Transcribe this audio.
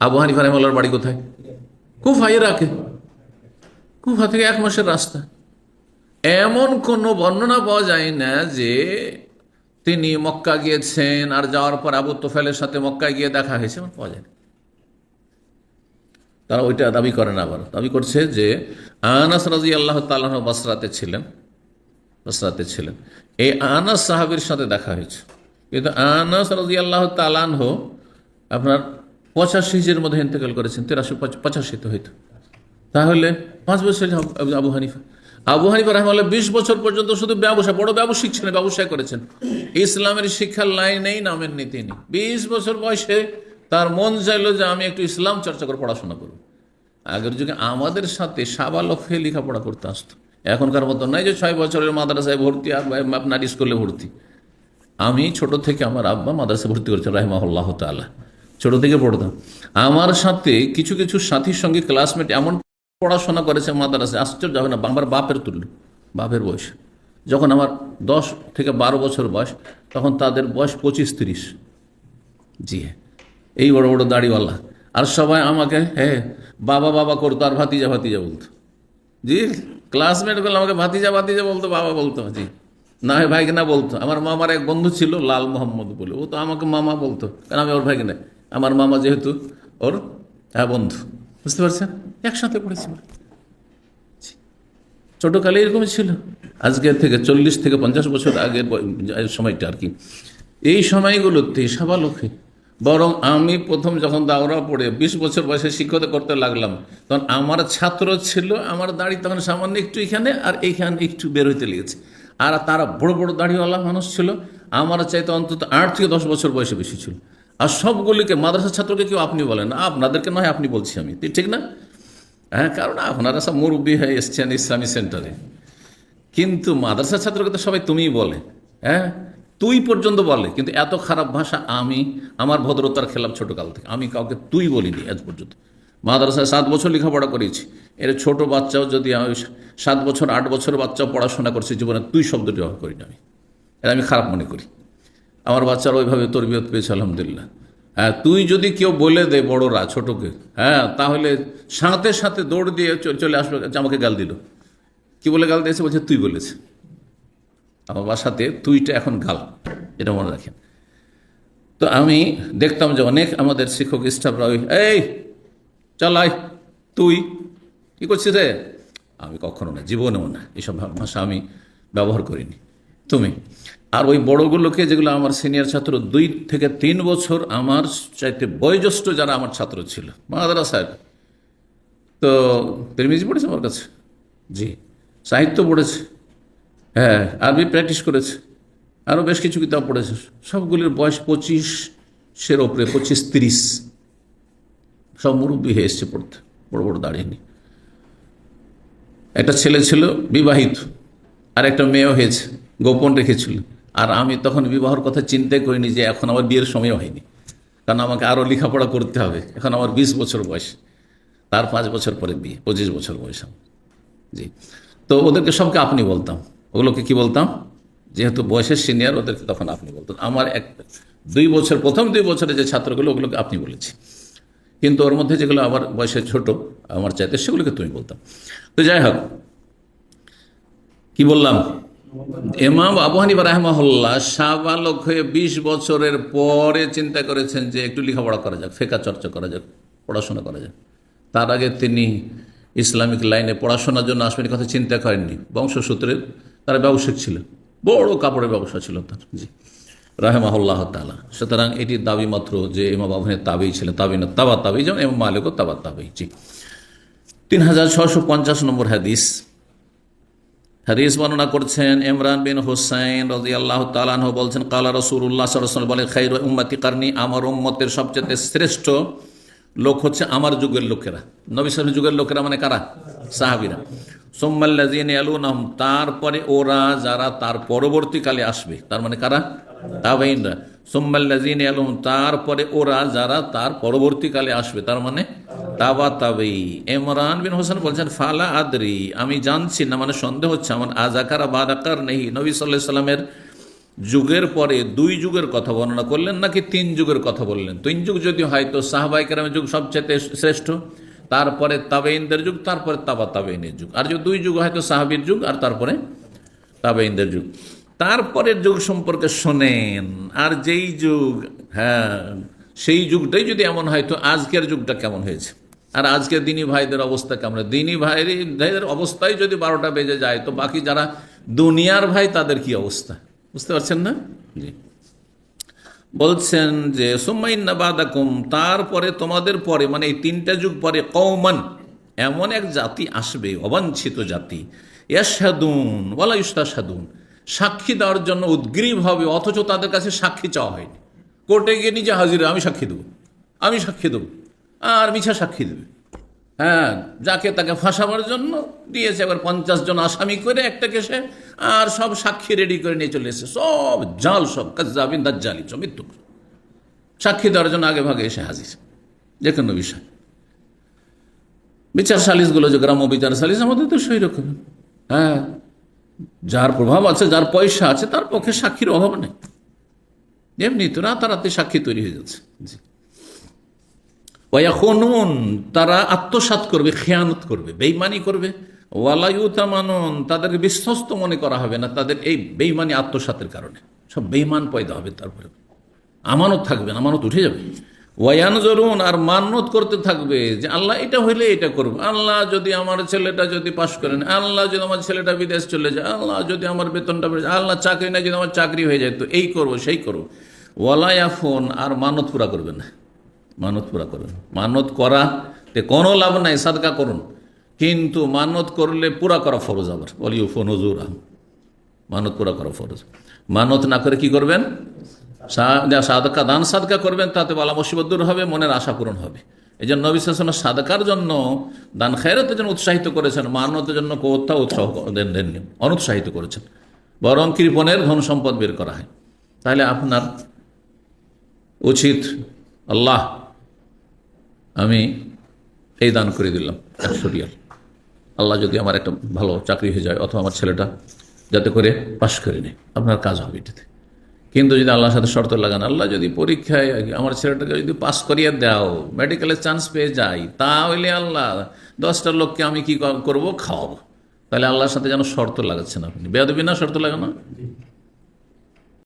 আবু হানিফা রহমাল্লার বাড়ি কোথায়? কুফা, ইরাকে। কুফা থেকে এক মাসের রাস্তা। এমন কোনো বর্ণনা পাওয়া যায় না যে তিনি মক্কা গিয়েছেন আর যাওয়ার পর আবু তোফেলের সাথে মক্কায় গিয়ে দেখা হয়েছে, এমন পাওয়া যায় না। তারা ওইটা দাবি করেন আবার। দাবি করছে যে আনাস রাজি আল্লাহ তালাহ বাসরাতে ছিলেন। বাসরাতে ছিলেন। এই আনাস সাহাবির সাথে দেখা হয়েছে। কিন্তু আনাস রাজি আল্লাহ তালানহ আপনার পঁচাশি হিজের মধ্যে ইন্তেকাল করেছেন, তেরাশি পঁচাশিতে হয়তো তাহলে পাঁচ বছর আবু হানিফা। আবু হানিফা রহমাল্লাহ বিশ বছর পর্যন্ত শুধু ব্যবসা, বড় ব্যবসায়িক ছিলেন ব্যবসা করেছেন। ইসলামের শিক্ষার লাইনেই নামের নীতি নেই। বিশ বছর বয়সে তার মন চাইলো যে আমি একটু ইসলাম চর্চা করে পড়াশোনা করব। আগের যুগে আমাদের সাথে সাবালক হয়ে লেখাপড়া করতে আসতো। এখনকার মতো নয় যে ছয় বছরের মাদ্রাসায় ভর্তি আর আপনার স্কুলে ভর্তি। আমি ছোট থেকে আমার আব্বা মাদ্রাসা ভর্তি করেছেন রাহিমাহুল্লাহ তাল্লাহ ছোট থেকে পড়তাম। আমার সাথে কিছু কিছু সাথীর সঙ্গে ক্লাসমেট এমন পড়াশোনা করেছে মাদ্রাসায়, আশ্চর্য হবে না, আমার বাপের তুল্য বাপের বয়স। যখন আমার দশ থেকে বারো বছর বয়স, তখন তাদের বয়স পঁচিশ, তিরিশ। জি হ্যাঁ এই বড় বড় দাড়িওয়ালা। আর সবাই আমাকে হ্যাঁ বাবা বাবা করতো, আর ভাতিজা ভাতিজা বলতো। জি ক্লাসমেট ক্লাসমেটগুলো আমাকে ভাতিজা ভাতিজা বলতো, বাবা বলতো, জি। না হয় ভাইকে না বলতো। আমার মামার এক বন্ধু ছিল লাল মোহাম্মদ বলে, ও তো আমাকে মামা বলতো কারণ আমি ওর ভাইকে নাই আমার মামা যেহেতু ওর হ্যাঁ বন্ধু। বুঝতে পারছেন? একসাথে পড়েছি। ছোটকালে এরকমই ছিল। আজকের থেকে চল্লিশ থেকে পঞ্চাশ বছর আগের সময়টা আর কি। এই সময়গুলোতে সাবালকে, বরং আমি প্রথম যখন দাওরা পড়ে, বিশ বছর বয়সে শিক্ষকতা করতে লাগলাম, তখন আমার ছাত্র ছিল, আমার দাড়ি তখন সামান্য একটু এখানে আর এইখানে একটু বের হইতে লেগেছে। আর তারা বড় বড় দাড়িওয়ালা মানুষ ছিল, আমার চাইতে অন্তত আট থেকে দশ বছর বয়সে বেশি ছিল। আর সবগুলিকে মাদ্রাসা ছাত্রকে কেউ আপনি বলেন না। আপনাদেরকে নয়, আপনি বলছি আমি। ঠিক না? হ্যাঁ কারণ আপনারা সব মুরব্বী হয়ে এসছেন ইসলামী সেন্টারে। কিন্তু মাদ্রাসা ছাত্রকে তো সবাই তুমিই বলে। হ্যাঁ তুই পর্যন্ত বলে। কিন্তু এত খারাপ ভাষা আমি, আমার ভদ্রতার খেলাম ছোটকাল থেকে। আমি কাউকে তুই বলিনি আজ পর্যন্ত। মাদ্রাসায় সাত বছর লেখাপড়া করেছি। এর ছোট বাচ্চাও যদি আমি সাত বছর, আট বছর বাচ্চাও পড়াশোনা করছে জীবনে, তুই শব্দটি ব্যবহার করি না আমি। এটা আমি খারাপ মনে করি। আমার বাচ্চারা ওইভাবে তরবিয়ত পেয়েছে, আলহামদুলিল্লাহ। হ্যাঁ তুই যদি কেউ বলে দে বড়রা ছোটকে হ্যাঁ তাহলে সাথে সাথে দৌড় দিয়ে চলে আসবে আমাকে গাল দিল। কি বলে গাল দিয়েছে? বলছে, তুই বলেছে। আমার বাসাতে তুইটা এখন গাল, এটা মনে রাখেন। তো আমি দেখতাম যে অনেক আমাদের শিক্ষক স্টাফরা ওই, এই চালাই তুই, কি করছিস রে? আমি কখনো না, জীবনেও না এইসব ভাষা আমি ব্যবহার করিনি। তুমি? আর ওই বড়গুলোকে যেগুলো আমার সিনিয়র ছাত্র, দুই থেকে তিন বছর আমার চাইতে বয়োজ্যেষ্ঠ যারা আমার ছাত্র ছিল। মাদারা সাহেব তো তিরমিজি পড়েছে আমার কাছে? জি। সাহিত্য পড়েছে। হ্যাঁ আরবি প্র্যাকটিস করেছে। আরও বেশ কিছু কিতাব পড়েছে। সবগুলির বয়স পঁচিশের ওপরে, পঁচিশ তিরিশ। সব মুরব্বী হয়ে এসছে পড়তে। বড় বড় দাঁড়িয়ে নিয়ে একটা ছেলে ছিল বিবাহিত। আর একটা মেয়েও হয়েছে। গোপন রেখেছিল। আর আমি তখন বিবাহর কথা চিন্তাই করিনি যে এখন আমার বিয়ের সময় হয়নি। কারণ আমাকে আরও লেখাপড়া করতে হবে। এখন আমার বিশ বছর বয়স। তার পাঁচ বছর পরে বিয়ে, পঁচিশ বছর বয়স জি। তো ওদেরকে সবকে আপনি বলতাম। ওগুলোকে কি বলতাম? যেহেতু বয়সের সিনিয়র ওদেরকে তখন আপনি বলতাম। আমার এক, দুই বছর, প্রথম দুই বছরে যে ছাত্রগুলো, ওগুলোকে আপনি বলেছি। কিন্তু ওর মধ্যে যেগুলো আমার বয়সে ছোট, আমার চাইতে সেগুলোকে তুমি বলতাম। তো যাই হোক, কি বললাম? এমাম আবু হানিফা রাহমাহুল্লাহ সাবালক হয়ে বিশ বছরের পরে চিন্তা করেছেন যে একটু লেখাপড়া করা যাক, ফেকা চর্চা করা যাক, পড়াশোনা করা যাক। তার আগে তিনি ইসলামিক লাইনে পড়াশোনার জন্য আসবেন কথা চিন্তা করেননি। বংশসূত্রে তারা ব্যবসায়িক ছিলেন বড় কাপড়ের ব্যবসা ছিল তার। জি। রাহেমাহুল্লাহ তালা সুতরাং এটি দাবি মাত্র যে ইমাম আবহানের তাবেই ছিলেন তাবি না, তাবা তাবেই, যেমন এমাম মালিকও তাবা তাবেই। জি। তিন হাজার ছশো পঞ্চাশ নম্বর হাদিস হাদিস বর্ণনা করছেন ইমরান বিন হুসাইন রাজি আল্লাহ তালাহ বলছেন, কালা রসুল্লাহ সরসল বলে খাই উম্মাতি কারণ আমার উম্মতের সবচেয়ে শ্রেষ্ঠ লোক হচ্ছে আমার যুগের লোকেরা। নবী সাহেব যুগের লোকেরা মানে কারা? সাহাবিরা। সোম্মাল্লাজিন তারপরে ওরা যারা তার পরবর্তীকালে আসবে, তার মানে কারা? তাবাইনরা সোম্মাল্লাজিন আলুম তারপরে ওরা যারা তার পরবর্তীকালে আসবে, তার মানে তাবা তাবেই ইমরান বিন হোসেন বলছেন, ফালা আদরি, আমি জানছি না মানে সন্দেহ হচ্ছে, আমার আজাকার বাদাকার নেই। নবী সাল্লাহ সাল্লামের যুগের পরে দুই যুগের কথা বর্ণনা করলেন, নাকি তিন যুগের কথা বললেন? তিন যুগ যদি হয় তো সাহবাই কেরামের যুগ সবচেয়ে শ্রেষ্ঠ, তারপরে তাবেইনদের যুগ, তারপরে তাবা তাবেইনের যুগ। আর যদি দুই যুগ হয় তো সাহাবির যুগ, আর তারপরে তাবেইনদের যুগ। তারপরের যুগ সম্পর্কে শোনেন। আর যেই যুগ হ্যাঁ সেই যুগটাই যদি এমন হয়, তো আজকের যুগটা কেমন হয়েছে? আর আজকে দিনী ভাইদের অবস্থা কেমন? দিনী ভাইদের অবস্থায় যদি বারোটা বেজে যায়, তো বাকি যারা দুনিয়ার ভাই, তাদের কি অবস্থা? বুঝতে পারছেন না? জি। বলছেন যে সুমাইন্নাবাদাকুম তারপরে তোমাদের পরে মানে এই তিনটা যুগ পরে কৌমান এমন এক জাতি আসবে, অবাঞ্ছিত জাতি। ইয়াসাদুন ওয়ালা ইস্তাসাদুন সাক্ষী দেওয়ার জন্য উদ্গ্রীব হবে, অথচ তাদের কাছে সাক্ষী চাওয়া হয়নি। কোর্টে গিয়ে নিজে হাজির, আমি সাক্ষী দেবো। আমি সাক্ষী দেবো। আর মিছা সাক্ষী দেবে। হ্যাঁ যাকে তাকে ফাঁসাবার জন্য দিয়েছে এবার পঞ্চাশ জন আসামি করে একটা কেসে, আর সব সাক্ষী রেডি করে নিয়ে চলে এসেছে। সব জাল, সব কাজাবিন দাজ্জালি, সব মৃত্যু সাক্ষী দেওয়ার জন্য আগে ভাগে এসে হাজির। যে কোনো বিষয়। বিচার সালিশগুলো যে গ্রাম্য বিচার সালিশ আমাদের তো সেই রকম। হ্যাঁ যার প্রভাব আছে, যার পয়সা আছে, তার পক্ষে সাক্ষীর অভাব নেই। এমনি তো রাতারাতি সাক্ষী তৈরি হয়ে যাচ্ছে। জি। ওয়াখনুন তারা আত্মসাত করবে, খেয়ানত করবে বেইমানি করবে। ওয়ালাইউতামানুন তাদেরকে বিশ্বস্ত মনে করা হবে না, তাদের এই বেইমানি আত্মসাতের কারণে। সব বেইমান পয়দা হবে তারপরে। আমানত থাকবে আমানত উঠে যাবে। ওয়ান জরুন আর মান্যত করতে থাকবে যে আল্লাহ এটা হইলে এটা করব আল্লাহ যদি আমার ছেলেটা যদি পাশ করেন, আল্লাহ যদি আমার ছেলেটা বিদেশ চলে যায়, আল্লাহ যদি আমার বেতনটা বেড়ে যায়, আল্লাহ চাকরি না যদি আমার চাকরি হয়ে যায়, তো এই করব, সেই করব। ওয়ালায়াফোন আর মানত পুরা করবে না। মানত পুরা করবেন। মানত করা তে কোনো লাভ নাই, সাদকা করুন। কিন্তু মানত করলে পুরা করা ফরজ আবার। বলিও ফনজুর মানত পুরা করা ফরজ। মানত না করে কি করবেন? সাদকা দান সাদকা করবেন, তাতে বলা মুসিবত দূর হবে, মনের আশা পূরণ হবে। এই জন্য নবী সাদকার জন্য, দান খেরতের জন্য উৎসাহিত করেছেন, মানতের জন্য কোথাও উৎসাহ দেন দেননি, অনুৎসাহিত করেছেন। বরং কৃপণের ধন সম্পদ বের করা হয়। তাহলে আপনার উচিত, আল্লাহ, আমি এই দান করে দিলাম, একশো রিয়াল। আল্লাহ যদি আমার একটা ভালো চাকরি হয়ে যায়, অথবা আমার ছেলেটা যাতে করে পাশ করে নেয়, আপনার কাজ হবে এটাতে। কিন্তু যদি আল্লাহর সাথে শর্ত লাগান, আল্লাহ যদি পরীক্ষায়, আমার ছেলেটাকে যদি পাস করিয়ে দাও মেডিকেলের চান্স পেয়ে যাই, তাহলে আল্লাহ দশটা লোককে আমি কি করব? খাওয়াবো। তাহলে আল্লাহর সাথে যেন শর্ত লাগাচ্ছেন আপনি। বেদবি না শর্ত লাগানো?